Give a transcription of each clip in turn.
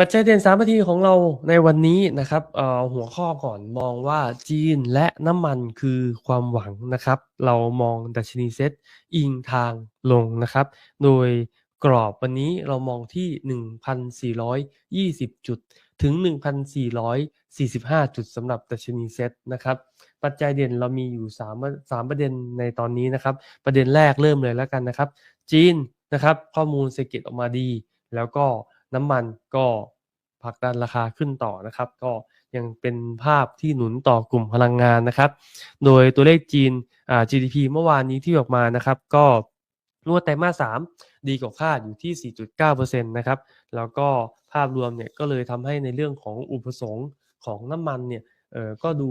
ปัจจัยเด่น3นาทีของเราในวันนี้นะครับหัวข้อก่อนมองว่าจีนและน้ำมันคือความหวังนะครับ เรามองดัชนีเซ็ตอิงทางลงนะครับ โดยกรอบวันนี้เรามองที่ 1,420 จุดถึง 1,445 จุดสำหรับดัชนีเซ็ตนะครับ ปัจจัยเด่นเรามีอยู่3ประสามประเด็นในตอนนี้นะครับ ประเด็นแรกเริ่มเลยแล้วกันนะครับ จีนนะครับ ข้อมูลเศรษฐกิจออกมาดี แล้วก็น้ำมันก็ผลักดันราคาขึ้นต่อนะครับ ก็ยังเป็นภาพที่หนุนต่อกลุ่มพลังงานนะครับ โดยตัวเลขจีนอ่า GDP เมื่อวานนี้ที่ออกมานะครับ ก็งวดไตรมาส3ดีกว่าคาดอยู่ที่ 4.9%นะครับ แล้วก็ภาพรวมเนี่ยก็เลยทำให้ในเรื่องของอุปสงค์ของน้ำมันเนี่ยเออก็ดู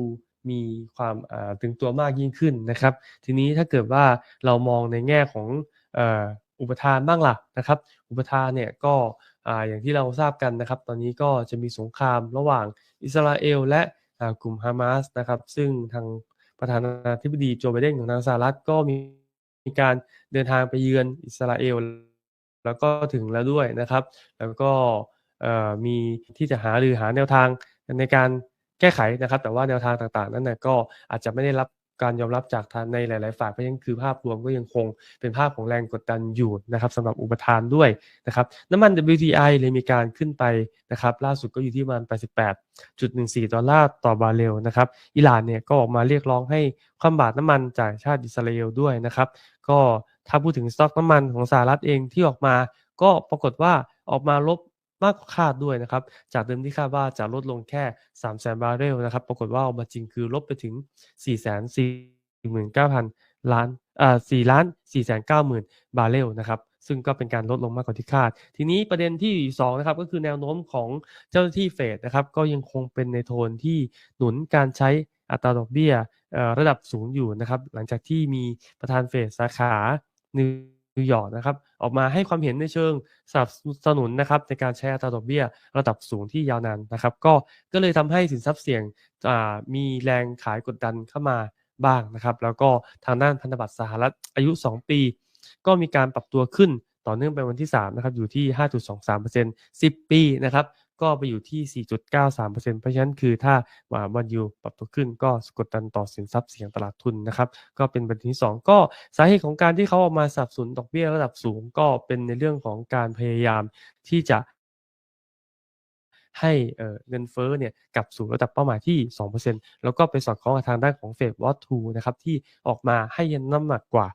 มีความตึงตัวมากยิ่งขึ้นนะครับ ทีนี้ถ้าเกิดว่าเรามองในแง่ของอุปทานบ้างล่ะนะครับ อุปทานเนี่ยก็อย่างที่เราทราบกันนะครับ ตอนนี้ก็จะมีสงครามระหว่างอิสราเอลและกลุ่มฮามาสนะครับ ซึ่งทางประธานาธิบดีโจไบเดนของทางสหรัฐก็มีมีการเดินทางไปเยือนอิสราเอลแล้วก็ถึงแล้วด้วยนะครับ แล้วก็มีที่จะหาหรือหาแนวทางในการ แก้ไขนะครับ แต่ว่าแนวทางต่างๆ นั้นนะก็อาจจะไม่ได้รับการยอมรับจากทางในหลาย ๆ ฝ่ายเพราะฉะนั้นคือภาพรวมก็ยังคงเป็นภาพของแรงกดดันอยู่นะครับสำหรับอุปทานด้วยนะครับน้ำมัน WTI เลยมีการขึ้นไปนะครับล่าสุดก็อยู่ที่ประมาณ 88.14 ดอลลาร์ต่อบาร์เรลนะครับอิหร่านเนี่ยก็ออกมาเรียกร้องให้ความบาดน้ำมันจากชาติอิสราเอลด้วยนะครับก็ถ้าพูดถึงสต็อกน้ำมันของสหรัฐเองที่ออกมา ก็ปรากฏว่าออกมาลบ มากกว่าคาดด้วยนะครับ จากเดิมที่คาดว่าจะลดลงแค่3 0 0 0 0 0บาร์เรลนะครับ ปรากฏว่าออกมาจริงคือลบไปถึง 449,000 ล้านอ่า4ล้าน490,000 บาร์เรลนะครับ ซึ่งก็เป็นการลดลงมากกว่าที่คาด ทีนี้ประเด็นที่ 2 นะครับ ก็คือแนวโน้มของเจ้าหน้าที่เฟดนะครับ ก็ยังคงเป็นในโทนที่หนุนการใช้อัตราดอกเบี้ยระดับสูงอยู่นะครับ หลังจากที่มีประธานเฟดสาขานิ วยอร์กนะครับออกมาให้ความเห็นในเชิงสนับสนุนนะครับในการใช้อัตราดอกเบี้ยระดับสูงที่ยาวนานนะครับ ก็ก็เลยทำให้สินทรัพย์เสี่ยงมีแรงขายกดดันเข้ามาบ้างนะครับ แล้วก็ทางด้านพันธบัตรสหรัฐอายุ 2 ปี ก็มีการปรับตัวขึ้นต่อเนื่องไปวันที่3นะครับอยู่ที่ 5.23% 10 ปีนะครับ ก็ไปอยู่ที่ 4.93%เพราะฉะนั้นคือถ้าวันยูปรับตัวขึ้นก็กดดันต่อสินทรัพย์เสี่ยงตลาดทุนนะครับก็เป็นประเด็นที่ 2 ก็สาเหตุของการที่เขาออกมาสับสนดอกเบี้ยระดับสูงก็เป็นในเรื่องของการพยายามที่จะให้เเงินเฟ้อเนี่ยกลับสู่ระดับเป้าหมายที่ 2%แล้วก็ไปสอดคล้องกับทางด้านของเฟดวอตทูนะครับที่ออกมาให้น้ำหนักกว่า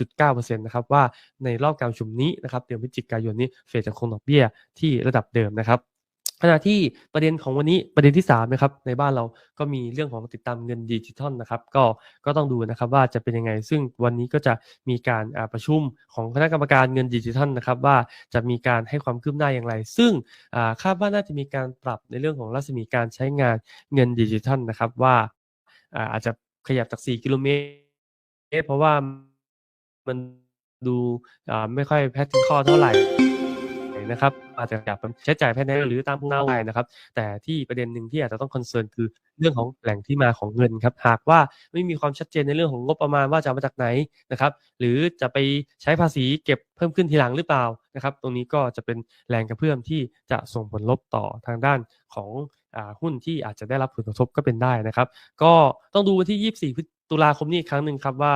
95.9%นะครับว่าในรอบการประชุมนี้นะครับเดือนพฤศจิกายนนี้เฟดจะคงดอกเบี้ยที่ระดับเดิมนะครับ ขณะที่ประเด็นของวันนี้ประเด็นที่3นะครับในบ้านเราก็มีเรื่องของติดตามเงินดิจิทัลนะครับก็ก็ต้องดูนะครับว่าจะเป็นยังไง ซึ่งวันนี้ก็จะมีการประชุมของคณะกรรมการเงินดิจิทัลนะครับว่าจะมีการให้ความคืบหน้าอย่างไร ซึ่งคาดว่าน่าจะมีการปรับในเรื่องของรัศมีการใช้งานเงินดิจิทัลนะครับว่าอาจจะขยับจาก 4 กิโลเมตรเพราะว่ามันดูไม่ค่อย practical เท่าไหร่ นะครับอาจจะอยากใช้จ่ายภายในหรือตามเงาได้นะครับ แต่ที่ประเด็นหนึ่งที่อาจจะต้องคอนเซิร์นคือเรื่องของแหล่งที่มาของเงินครับหากว่าไม่มีความชัดเจนในเรื่องของงบประมาณว่าจะมาจากไหนนะครับ หรือจะไปใช้ภาษีเก็บเพิ่มขึ้นทีหลังหรือเปล่านะครับ ตรงนี้ก็จะเป็นแรงกระเพื่อมที่จะส่งผลลบต่อทางด้านของหุ้นที่อาจจะได้รับผลกระทบก็เป็นได้นะครับ ก็ต้องดูวันที่ 24พฤศ ตุลาคมนี้อีกครั้งหนึ่งครับว่า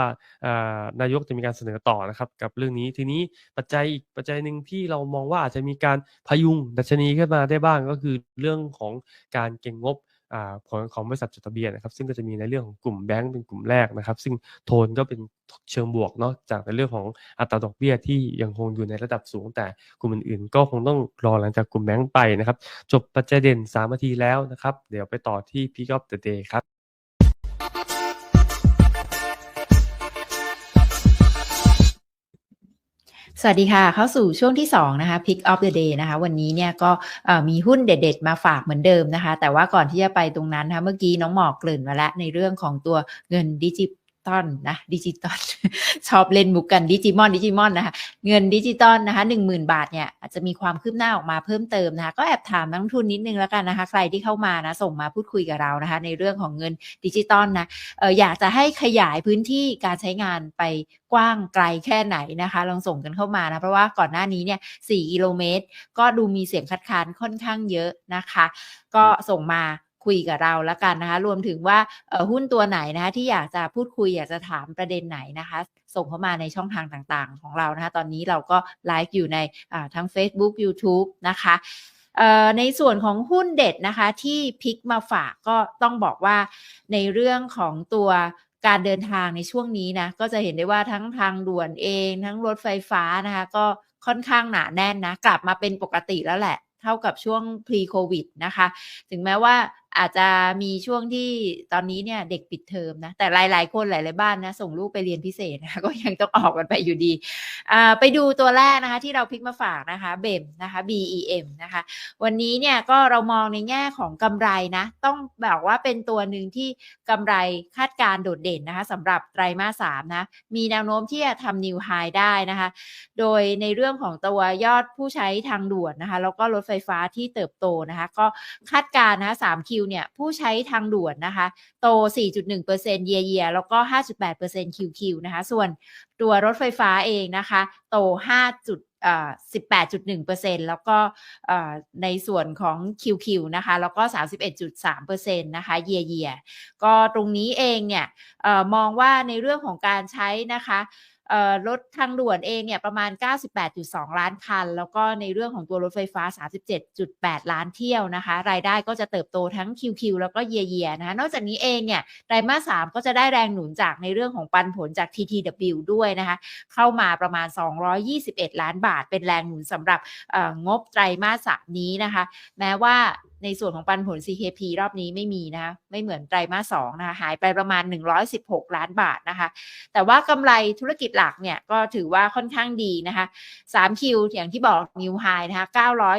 านายกจะมีการเสนอต่อนะครับกับเรื่องนี้ทีนี้ปัจจัยอีกปัจจัยหนึ่งที่เรามองว่าอาจจะมีการพยุงดัชนีขึ้นมาได้บ้างก็คือเรื่องของการเก็งงบผลของบริษัทจดทะเบียนนะครับซึ่งก็จะมีในเรื่องของกลุ่มแบงก์เป็นกลุ่มแรกนะครับ ซึ่งโทนก็เป็นเชิงบวกเนาะจากในเรื่องของอัตราดอกเบี้ยที่ยังคงอยู่ในระดับสูง แต่กลุ่มอื่นๆ ก็คงต้องรอหลังจากกลุ่มแบงก์ไปนะครับ จบปัจจัยเด่น3นาทีแล้วนะครับ เดี๋ยวไปต่อที่ Pick up the day ครับ สวัสดีค่ะ เข้าสู่ช่วงที่ 2 นะคะ Pick of the day นะคะ วันนี้เนี่ยก็มีหุ้นเด็ดๆ มาฝากเหมือนเดิมนะคะ แต่ว่าก่อนที่จะไปตรงนั้นนะคะเมื่อกี้น้องหมอกกลิ่นมาแล้วในเรื่องของตัวเงินดิจิ ตอลนะดิจิตอลชอบเล่นมุกกันดิจิมอนดิจิมอนนะคะเงินดิจิตอลนะคะหนึ่งหมื่นบาทเนี่ยอาจจะมีความคืบหน้าออกมาเพิ่มเติมนะคะก็แอบถามนักลงทุนนิดนึงแล้วกันนะคะ ใครที่เข้ามานะส่งมาพูดคุยกับเรานะคะ ในเรื่องของเงินดิจิตอลนะเอออยากจะให้ขยายพื้นที่การใช้งานไปกว้างไกลแค่ไหนนะคะ ลองส่งกันเข้ามานะเพราะว่าก่อนหน้านี้เนี่ยสี่กิโลเมตร ก็ดูมีเสียงคัดค้านค่อนข้างเยอะนะคะ ก็ส่งมา คุยกับเราแล้วกันนะคะ รวมถึงว่าหุ้นตัวไหนนะคะที่อยากจะพูดคุยอยากจะถามประเด็นไหนนะคะ ส่งเข้ามาในช่องทางต่างๆ ของเรานะคะตอนนี้เราก็ไลฟ์อยู่ในทั้ง Facebook YouTube นะคะในส่วนของหุ้นเด็ดนะคะที่พิกมาฝากก็ต้องบอกว่าในเรื่องของตัวการเดินทางในช่วงนี้นะก็จะเห็นได้ว่าทั้งทางด่วนเอง ทั้งรถไฟฟ้านะคะก็ค่อนข้างหนาแน่นนะ กลับมาเป็นปกติแล้วแหละ เท่ากับช่วง pre covid นะคะ ถึงแม้ว่า อาจจะมีช่วงที่ตอนนี้เนี่ยเด็กปิดเทอมนะ แต่หลาย ๆ คนหลาย ๆ บ้านนะ ส่งลูกไปเรียนพิเศษนะก็ยังต้องออกกันไปอยู่ดีไปดูตัวแรกนะคะที่เราพลิกมาฝากนะคะเบมนะคะ BEM นะคะ วันนี้เนี่ยก็เรามองในแง่ของกำไรนะ ต้องบอกว่าเป็นตัวหนึ่งที่กำไรคาดการณ์โดดเด่นนะคะสำหรับไตรมาสสามนะมีแนวโน้มที่จะทำนิวไฮได้นะคะ โดยในเรื่องของตัวยอดผู้ใช้ทางด่วนนะคะแล้วก็รถไฟฟ้าที่เติบโตนะคะ ก็คาดการณ์นะคะ3คิวเนี่ยผู้ใช้ทางด่วนนะคะ โต 4.1%เยียเยียแล้วก็ 5.8% QQ นะคะ ส่วนตัวรถไฟฟ้าเองนะคะ โต5เอ่อ18.1%แล้วก็เอ่อในส่วนของ QQ นะคะ แล้วก็ 31.3%นะคะเยียเยียก็ตรงนี้เองเนี่ยเอ่อมองว่าในเรื่องของการใช้นะคะ รถทางด่วนเองเนี่ยประมาณ 98.2 ล้านคัน แล้วก็ในเรื่องของตัวรถไฟฟ้า 37.8 ล้านเที่ยวนะคะ รายได้ก็จะเติบโตทั้ง QQ แล้วก็เยียเยียนะคะ นอกจากนี้เองเนี่ยไตรมาส 3 ก็จะได้แรงหนุนจากในเรื่องของปันผลจาก TTW ด้วยนะคะ เข้ามาประมาณ 221 ล้านบาท เป็นแรงหนุนสำหรับงบไตรมาสสนี้นะคะ แม้ว่า ในส่วนของปันผล CKP รอบนี้ไม่มีนะคะไม่เหมือนไตรมาสสองนะคะหายไปประมาณ 116 ล้านบาทนะคะ แต่ว่ากำไรธุรกิจหลักเนี่ยก็ถือว่าค่อนข้างดีนะคะ3คิวอย่างที่บอกนิวไฮนะคะ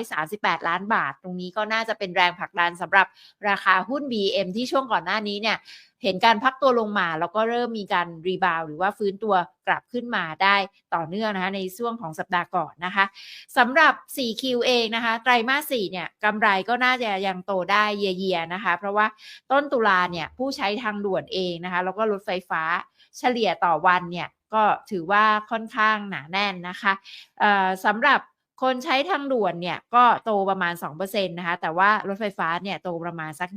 938 ล้านบาท ตรงนี้ก็น่าจะเป็นแรงผลักดันสำหรับราคาหุ้น BM ที่ช่วงก่อนหน้านี้เนี่ย เห็นการพักตัวลงมา แล้วก็เริ่มมีการรีบาวหรือว่าฟื้นตัวกลับขึ้นมาได้ต่อเนื่องนะคะในช่วงของสัปดาห์ก่อนนะคะสำหรับ 4Q เองนะคะไตรมาส 4 เนี่ยกำไรก็น่าจะยังโตได้เยียๆนะคะ เพราะว่าต้นตุลาเนี่ยผู้ใช้ทางด่วนเองนะคะ แล้วก็รถไฟฟ้าเฉลี่ยต่อวันเนี่ยก็ถือว่าค่อนข้างหนาแน่นนะคะสำหรับ คนใช้ทางด่วนเนี่ยก็โตประมาณ 2%นะคะ แต่ว่ารถไฟฟ้าเนี่ยโตประมาณสัก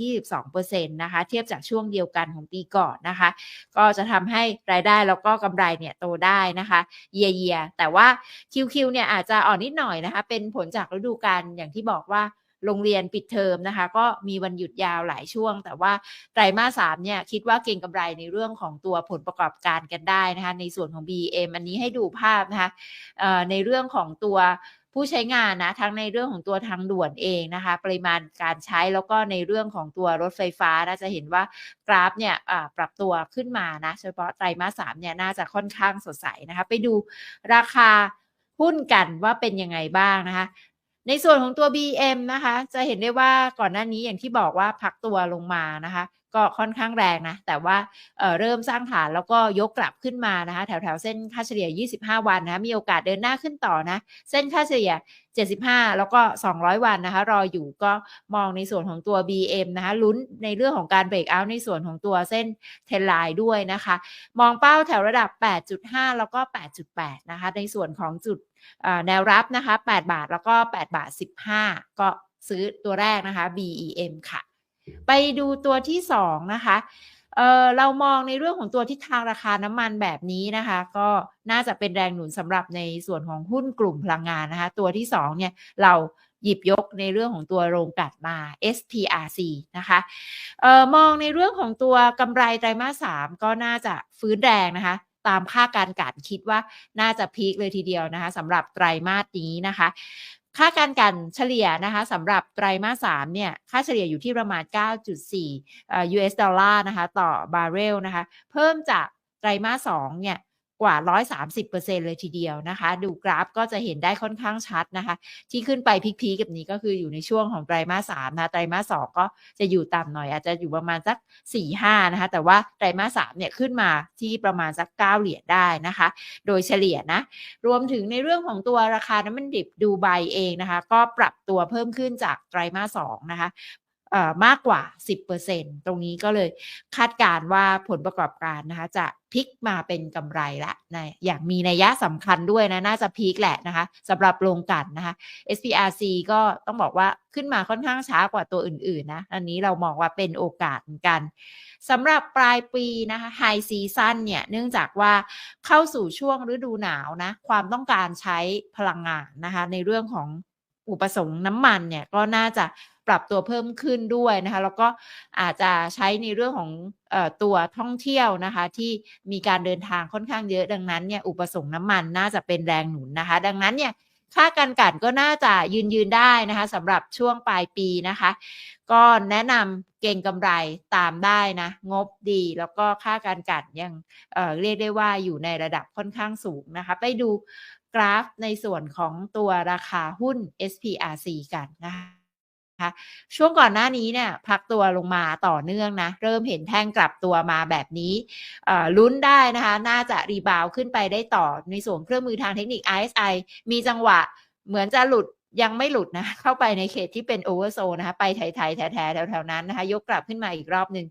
22%นะคะ เทียบจากช่วงเดียวกันของปีก่อนนะคะ ก็จะทำให้รายได้แล้วก็กำไรเนี่ยโตได้นะคะเยียเยียแต่ว่า QQ เนี่ยอาจจะอ่อนนิดหน่อยนะคะ เป็นผลจากฤดูกาลอย่างที่บอกว่าโรงเรียนปิดเทอมนะคะ ก็มีวันหยุดยาวหลายช่วง แต่ว่าไตรมาสสามเนี่ยคิดว่าเก่งกำไรในเรื่องของตัวผลประกอบการกันได้นะคะ ในส่วนของ BM อันนี้ให้ดูภาพนะคะในเรื่องของตัว ผู้ใช้งานนะทั้งในเรื่องของตัวทางด่วนเองนะคะ ปริมาณการใช้แล้วก็ในเรื่องของตัวรถไฟฟ้านะจะเห็นว่ากราฟเนี่ยอ่าปรับตัวขึ้นมานะเฉพาะไตรมาสสามเนี่ยน่าจะค่อนข้างสดใสนะคะ ไปดูราคาหุ้นกันว่าเป็นยังไงบ้างนะคะ ในส่วนของตัว BM นะคะ จะเห็นได้ว่าก่อนหน้านี้อย่างที่บอกว่าพักตัวลงมานะคะ ก็ค่อนข้างแรงนะ แต่ว่าเเริ่มสร้างฐานแล้วก็ยกกลับขึ้นมานะคะ แถวแถวเส้นค่าเฉลี่ย 25 วันนะมีโอกาสเดินหน้าขึ้นต่อนะ เส้นค่าเฉลี่ย 75 แล้วก็ 200 วันนะคะ รออยู่ก็มองในส่วนของตัว BM นะคะลุ้นในเรื่องของการเบรกเอาท์ในส่วนของตัวเส้นเทนไลน์ด้วยนะคะ มองเป้าแถวระดับ 8.5 แล้วก็ 8.8 นะคะ ในส่วนของจุด แนวรับนะคะ 8 บาทแล้วก็ 8 บาท 15 ก็ซื้อตัวแรกนะคะ BEM ค่ะ ไปดูตัวที่ 2 นะคะเออเรามองในเรื่องของตัวทิศทางราคาน้ำมันแบบนี้นะคะ ก็น่าจะเป็นแรงหนุนสำหรับในส่วนของหุ้นกลุ่มพลังงานนะคะ ตัวที่2เนี่ยเราหยิบยกในเรื่องของตัวโรงกลัดมา SPRC นะคะเออมองในเรื่องของตัวกำไรไตรมาส 3 ก็น่าจะฟื้นแรงนะคะ ตามค่าการกันคิดว่าน่าจะพีคเลยทีเดียวนะคะสำหรับไตรมาสนี้นะคะ ค่าการกันเฉลี่ยนะคะสำหรับไตรมาสสามเนี่ย ค่าเฉลี่ยอยู่ที่ประมาณ 9.4 US ดอลลาร์นะคะ ต่อบาร์เรลนะคะ เพิ่มจากไตรมาสสองเนี่ย ว่า 130%เลยทีเดียวนะคะ ดูกราฟก็จะเห็นได้ค่อนข้างชัดนะคะ ที่ขึ้นไปพีคๆกับนี้ก็คืออยู่ในช่วงของไตรมาสสามนะไตรมาสสองก็จะอยู่ต่ำหน่อย อาจจะอยู่ประมาณสัก 4 5 นะคะ แต่ว่าไตรมาสสามเนี่ยขึ้นมาที่ประมาณสัก 9 เหรียญได้นะคะ โดยเฉลี่ยนะ รวมถึงในเรื่องของตัวราคาน้ำมันดิบดูไบเองนะคะ ก็ปรับตัวเพิ่มขึ้นจากไตรมาสสองนะคะ มากกว่า 10%ตรงนี้ก็เลยคาดการณ์ว่าผลประกอบการนะคะจะพลิกมาเป็นกำไรละนะอย่างมีนัยยะสำคัญด้วยนะ น่าจะพีคแหละนะคะสำหรับโรงกันนะคะ SPRC ก็ต้องบอกว่าขึ้นมาค่อนข้างช้ากว่าตัวอื่นๆนะ อันนี้เรามองว่าเป็นโอกาสเหมือนกันสำหรับปลายปีนะคะไฮซีซั n เนี่ย เนื่องจากว่าเข้าสู่ช่วงฤดูหนาวนะ ความต้องการใช้พลังงานนะคะ ในเรื่องของอุปสงค์น้ำมันเนี่ยก็น่าจะ ปรับตัวเพิ่มขึ้นด้วยนะคะ แล้วก็อาจจะใช้ในเรื่องของตัวท่องเที่ยวนะคะ ที่มีการเดินทางค่อนข้างเยอะดังนั้นเนี่ยอุปสงค์น้ำมันน่าจะเป็นแรงหนุนนะคะ ดังนั้นเนี่ยค่าการกันก็น่าจะยืนยืนได้นะคะสำหรับช่วงปลายปีนะคะ ก็แนะนำเก่งกำไรตามได้นะ งบดีแล้วก็ค่าการกันยังเเรียกได้ว่าอยู่ในระดับค่อนข้างสูงนะคะ ไปดูกราฟในส่วนของตัวราคาหุ้น SPRC กันนะคะ คะช่วงก่อนหน้านี้เนี่ยพักตัวลงมาต่อเนื่องนะ เริ่มเห็นแท่งกลับตัวมาแบบนี้ลุ้นได้นะคะ น่าจะรีบาวขึ้นไปได้ต่อในส่วนเครื่องมือทางเทคนิค RSI มีจังหวะเหมือนจะหลุดยังไม่หลุดนะ เข้าไปในเขตที่เป็นโอเวอร์โซนะคะ ไปไทยๆแถวๆแถวๆนั้นนะคะ ยกกลับขึ้นมาอีกรอบหนึ่ง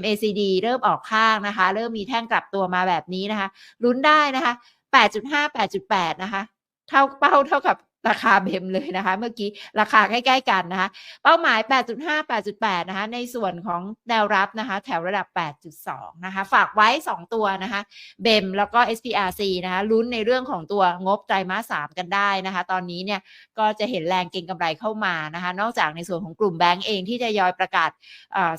MACD เริ่มออกข้างนะคะ เริ่มมีแท่งกลับตัวมาแบบนี้นะคะลุ้นได้นะคะ 8.5 8.8 นะคะเท่าเป้าเท่ากับ ราคาเบมเลยนะคะ เมื่อกี้ราคาใกล้ ๆ กันนะคะ เป้าหมาย 8.5 8.8 นะคะ ในส่วนของแนวรับนะคะ แถวระดับ 8.2 นะคะ ฝากไว้ 2 ตัวนะคะเบมแล้วก็ SPRC นะคะลุ้นในเรื่องของตัวงบไตรมาส 3 กันได้นะคะ ตอนนี้เนี่ยก็จะเห็นแรงเก็งกำไรเข้ามานะคะ นอกจากในส่วนของกลุ่มแบงก์เองที่จะยอยประกาศ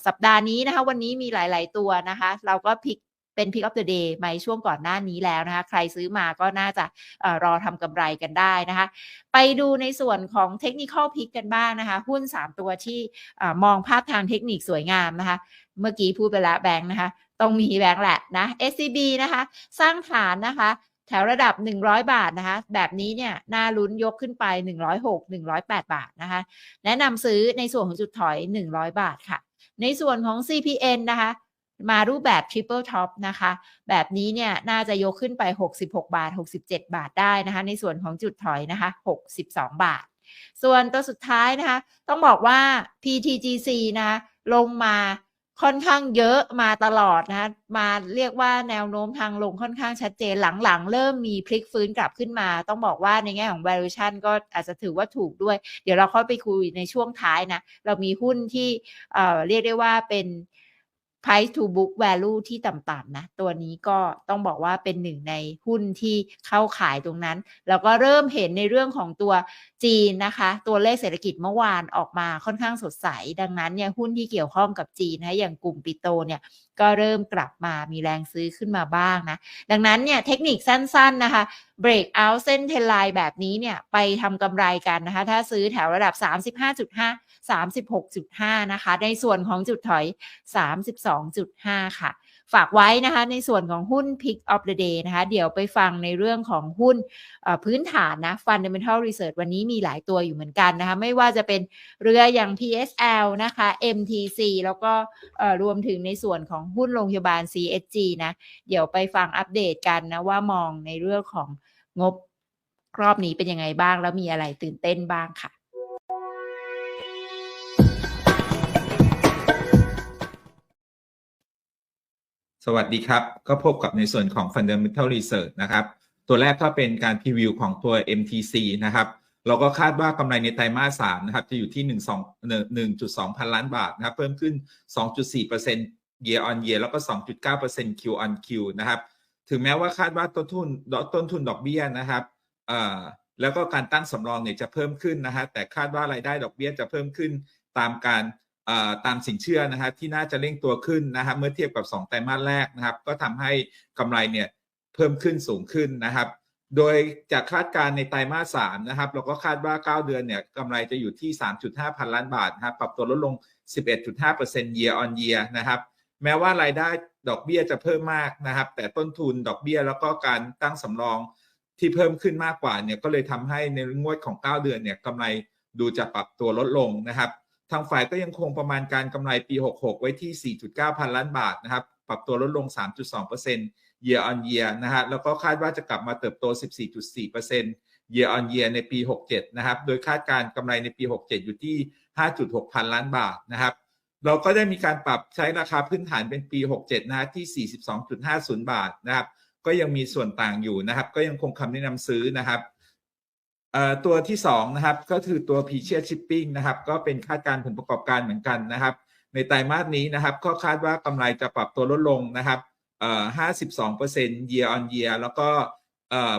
สัปดาห์นี้นะคะ วันนี้มีหลาย ๆ ตัวนะคะ เราก็พิก เป็น Pick of the Day มาช่วงก่อนหน้านี้แล้วนะคะ ใครซื้อมาก็น่าจะอรอทำกำไรกันได้นะคะ ไปดูในส่วนของเทคนิคอลพิกกันบ้างนะคะ หุ้น 3 ตัวที่อมองภาพทางเทคนิคสวยงามนะคะ เมื่อกี้พูดไปแล้วแบงค์นะคะต้องมีแบงค์แหละนะ SCB นะคะ สร้างฐานนะคะแถวระดับ 100 บาทนะคะ แบบนี้เนี่ยน่าลุ้นยกขึ้นไป 106 108 บาทนะคะ แนะนำซื้อในส่วนของจุดถอย 100 บาทค่ะ ในส่วนของ CPN นะคะ มารูปแบบ Triple Top นะคะ แบบนี้เนี่ยน่าจะยกขึ้นไป 66 บาท 67 บาทได้นะคะ ในส่วนของจุดถอยนะคะ 62 บาท ส่วนตัวสุดท้ายนะคะ ต้องบอกว่า PTGC นะคะลงมาค่อนข้างเยอะมาตลอดนะคะมาเรียกว่าแนวโน้มทางลงค่อนข้างชัดเจนหลังๆ เริ่มมีพลิกฟื้นกลับขึ้นมา ต้องบอกว่าในแง่ของ valuation ก็อาจจะถือว่าถูกด้วย เดี๋ยวเราค่อยไปคุยในช่วงท้ายนะ เรามีหุ้นที่เเรียกได้ว่าเป็น price to book value ที่ต่ำๆนะ ตัวนี้ก็ต้องบอกว่าเป็นหนึ่งในหุ้นที่เข้าขายตรงนั้น แล้วก็เริ่มเห็นในเรื่องของตัวจีนนะคะ ตัวเลขเศรษฐกิจเมื่อวานออกมาค่อนข้างสดใส ดังนั้นเนี่ยหุ้นที่เกี่ยวข้องกับจีนนะอย่างกลุ่มปิโตเนี่ย ก็เริ่มกลับมามีแรงซื้อขึ้นมาบ้างนะ ดังนั้นเนี่ยเทคนิคสั้นๆนะคะ break out เส้นเทไลน์แบบนี้เนี่ยไปทำกำไรกันนะคะ ถ้าซื้อแถวระดับ 35.5 36.5 นะคะ ในส่วนของจุดถอย 32.5 ค่ะ ฝากไว้นะคะในส่วนของหุ้น Pick of the Day นะคะ เดี๋ยวไปฟังในเรื่องของหุ้นพื้นฐานนะ Fundamental Research วันนี้มีหลายตัวอยู่เหมือนกันนะคะ ไม่ว่าจะเป็นเรืออย่าง PSL นะคะ MTC แล้วก็รวมถึงในส่วนของหุ้นโรงพยาบาล CSG นะ เดี๋ยวไปฟังอัปเดตกันนะ ว่ามองในเรื่องของงบรอบนี้เป็นยังไงบ้างแล้วมีอะไรตื่นเต้นบ้างค่ะ วัสดีครับ ก็พบกับในส่วนของ Fundamental Research นะครับ ตัวแรกก็เป็นการพรีวิวของตัว MTC นะครับ เราก็คาดว่ากำไรในไตรมาส3นะครับ จะอยู่ที่ 1 2 1.2 พันล้านบาทนะครับ เพิ่มขึ้น 2.4% year on year แล้วก็ 2.9% Q on Q นะครับ ถึงแม้ว่าคาดว่าต้นทุนต้นทุนดอกเบี้ยนะครับแล้วก็การตั้งสำรองเนี่ยจะเพิ่มขึ้นนะฮะแต่คาดว่ารายได้ดอกเบี้ยจะเพิ่มขึ้นตามการ ตามสินเชื่อนะฮะที่น่าจะเร่งตัวขึ้นนะครับเมื่อเทียบกับ 2 ไตรมาสแรกนะครับ ก็ทำให้กำไรเนี่ยเพิ่มขึ้นสูงขึ้นนะครับ โดยจากคาดการณ์ในไตรมาส3นะครับเราก็คาดว่า 9 เดือนเนี่ยกำไรจะอยู่ที่ 3.5 พันล้านบาทนะครับปรับตัวลดลง 11.5% year on year นะครับแม้ว่ารายได้ดอกเบี้ยจะเพิ่มมากนะครับ แต่ต้นทุนดอกเบี้ยแล้วก็การตั้งสำรองที่เพิ่มขึ้นมากกว่าเนี่ยก็เลยทำให้ในงวดของ 9 เดือนเนี่ยกำไรดูจะปรับตัวลดลงนะครับ ทางฝ่ายก็ยังคงประมาณการกำไรปี 66 ไว้ที่ 4.9 พันล้านบาทนะครับ ปรับตัวลดลง 3.2% year on year นะฮะ แล้วก็คาดว่าจะกลับมาเติบโต 14.4% year on year ในปี 67 นะครับ โดยคาดการกำไรในปี 67 อยู่ที่ 5.6 พันล้านบาทนะครับ เราก็ได้มีการปรับใช้ราคาพื้นฐานเป็นปี 67 นะฮะที่ 42.50 บาทนะครับ ก็ยังมีส่วนต่างอยู่นะครับ ก็ยังคงคำแนะนำซื้อนะครับ ตัวที่2นะครับก็คือตัว p ีเชีย Shipping นะครับก็เป็นคาดการผลประกอบการเหมือนกันนะครับ ในไตรมาสนี้นะครับก็คาดว่ากำไรจะปรับตัวลดลงนะครับเอ่อ52% year on year แล้วก็เอ่อ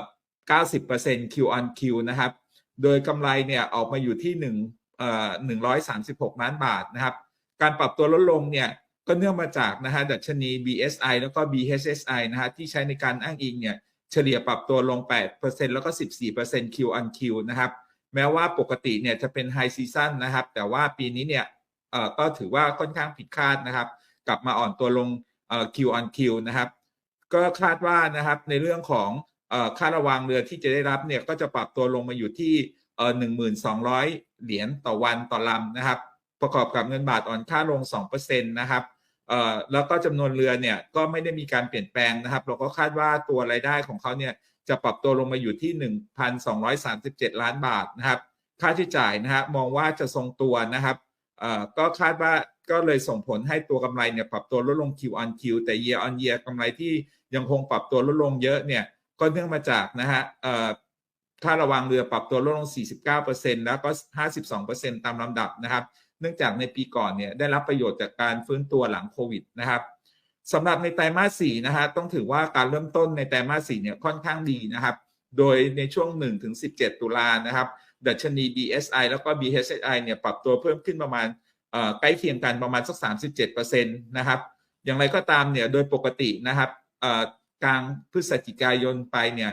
90% Q on Q นะครับ โดยกำไรเนี่ยออกมาอยู่ที่1เอ่อ136 ล้านบาทนะครับ การปรับตัวลดลงเนี่ยก็เนื่องมาจากนะฮะดัชนี BSI แล้วก็ BHSI นะฮะที่ใช้ในการอ้างอิงเนี่ย เฉลี่ยปรับตัวลง 8%แล้วก็ 14% Q on Q นะครับแม้ว่าปกติเนี่ยจะเป็น High Season นะครับ แต่ว่าปีนี้เนี่ยเอ่อก็ถือว่าค่อนข้างผิดคาดนะครับ กลับมาอ่อนตัวลงเอ่อ Q on Q นะครับ ก็คาดว่านะครับในเรื่องของเอ่อค่าระวางเรือที่จะได้รับเนี่ยก็จะปรับตัวลงมาอยู่ที่เอ่อ1,200 เหรียญต่อวันต่อลำนะครับ ประกอบกับเงินบาทอ่อนค่าลง 2%นะครับ แล้วก็จำนวนเรือเนี่ยก็ไม่ได้มีการเปลี่ยนแปลงนะครับ เราก็คาดว่าตัวรายได้ของเขาเนี่ยจะปรับตัวลงมาอยู่ที่ 1,237 ล้านบาทนะครับ ค่าใช้จ่ายนะฮะมองว่าจะทรงตัวนะครับก็คาดว่าก็เลยส่งผลให้ตัวกำไรเนี่ยปรับตัวลดลง Q on Q แต่ year on year กำไรที่ยังคงปรับตัวลดลงเยอะเนี่ยก็เนื่องมาจากนะฮะเอ่อค่าระวังเรือปรับตัวลดลง 49%แล้วก็ 52%ตามลำดับนะครับ เนื่องจากในปีก่อนเนี่ยได้รับประโยชน์จากการฟื้นตัวหลังโควิดนะครับสำหรับในไตรมาส4นะฮะต้องถือว่าการเริ่มต้นในไตรมาส4เนี่ยค่อนข้างดีนะครับ โดยในช่วง1ถึง17 ตุลานะครับ ดัชนี BSI แล้วก็ BHSI เนี่ยปรับตัวเพิ่มขึ้นประมาณใกล้เคียงกันประมาณสัก 37%นะครับอย่างไรก็ตามเนี่ยโดยปกตินะครับกลางพฤศจิกายนไปเนี่ย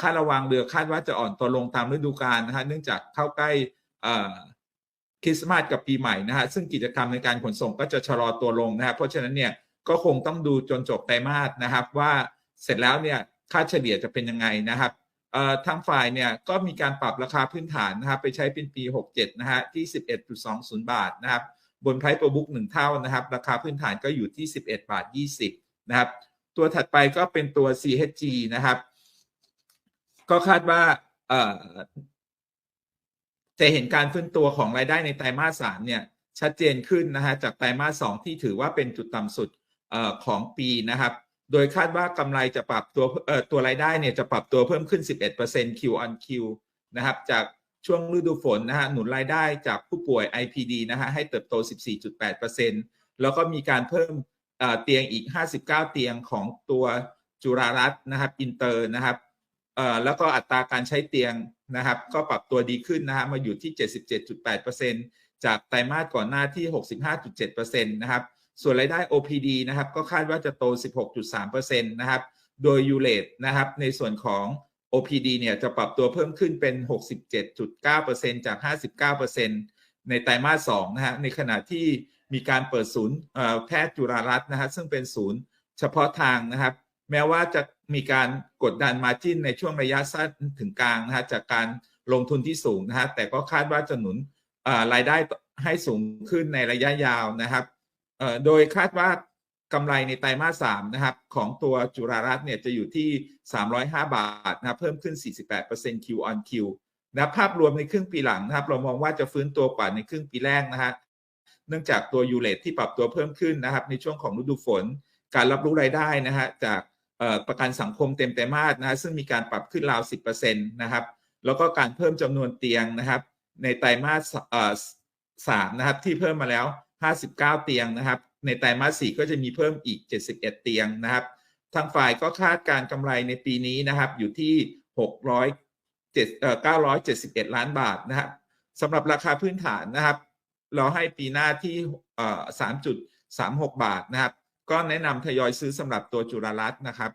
ค่าระวังเรือคาดว่าจะอ่อนตัวลงตามฤดูกาลนะฮะเนื่องจากเข้าใกล้อ่อ คริสต์มาสกับปีใหม่นะฮะซึ่งกิจกรรมในการขนส่งก็จะชะลอตัวลงนะครับเพราะฉะนั้นเนี่ยก็คงต้องดูจนจบไตรมาสนะครับ ว่าเสร็จแล้วเนี่ยค่าเฉลี่ยจะเป็นยังไงนะครับทางฝ่ายเนี่ยก็มีการปรับราคาพื้นฐานนะครับไปใช้เป็นปี 67 นะฮะที่ 11.20 บาทนะครับบนไพร์โปรบุ๊กหนึ่งเท่านะครับ ราคาพื้นฐานก็อยู่ที่ 11 บาท 20 นะครับ ตัวถัดไปก็เป็นตัว CHG นะครับ ก็คาดว่า จะเห็นการฟื้นตัวของรายได้ในไตรมาส3เนี่ยชัดเจนขึ้นนะฮะจากไตรมาส2ที่ถือว่าเป็นจุดต่ำสุดออของปีนะครับ โดยคาดว่ากำไรจะปรับตัวเอ่อตัวรายได้เนี่ยจะปรับตัวเพิ่มขึ้น 11% Q on Q นะครับจากช่วงฤดูฝนนะฮะหนุนรายได้จากผู้ป่วย IPD นะฮะให้เติบโต 14.8%แล้วก็มีการเพิ่มเอ่อเตียงอีก 59 เตียงของตัวจุฬารัตน์นะครับอินเตอร์นะครับ แล้วก็อัตราการใช้เตียงนะครับ ก็ปรับตัวดีขึ้นนะฮะมาอยู่ที่ 77.8%จากไตรมาสก่อนหน้าที่ 65.7%นะครับ ส่วนรายได้ OPD นะครับ ก็คาดว่าจะโต 16.3%นะครับ โดยยูเลตนะครับ ในส่วนของ OPD เนี่ยจะปรับตัวเพิ่มขึ้นเป็น 67.9%จาก 59%ในไตรมาส2นะฮะ ในขณะที่มีการเปิดศูนย์แพทย์จุฬารัตน์นะฮะ ซึ่งเป็นศูนย์เฉพาะทางนะครับ แม้ว่าจะ มีการกดดันมาจิ้นในช่วงระยะสั้นถึงกลางนะฮะจากการลงทุนที่สูงนะฮะแต่ก็คาดว่าจะหนุนรายได้ให้สูงขึ้นในระยะยาวนะครับโดยคาดว่ากำไรในไตรมาส3นะครับของตัวจุฬารัตน์เนี่ยจะอยู่ที่ 305 บาทนะเพิ่มขึ้น 48% Q on Q นะภาพรวมในครึ่งปีหลังนะครับ เรามองว่าจะฟื้นตัวกว่าในครึ่งปีแรกนะฮะเนื่องจากตัวยูเลทที่ปรับตัวเพิ่มขึ้นนะครับ ในช่วงของฤดูฝน การรับรู้รายได้นะฮะจาก ประกันสังคมเต็มไตรมาสนะซึ่งมีการปรับขึ้นราว 10%นะครับ แล้วก็การเพิ่มจำนวนเตียงนะครับ ในไตรมาสสามนะครับที่เพิ่มมาแล้ว 59 เตียงนะครับ ในไตรมาส4ก็จะมีเพิ่มอีก 71 เตียงนะครับ ทางฝ่ายก็คาดการกำไรในปีนี้นะครับอยู่ที่ 600เจ็ดเอ่อ971 ล้านบาทนะครับสำหรับราคาพื้นฐานนะครับ เราให้ปีหน้าที่เอ่อ3.36 บาทนะครับ ก็แนะนำทยอยซื้อสำหรับตัวจุฬารัตน์นะครับ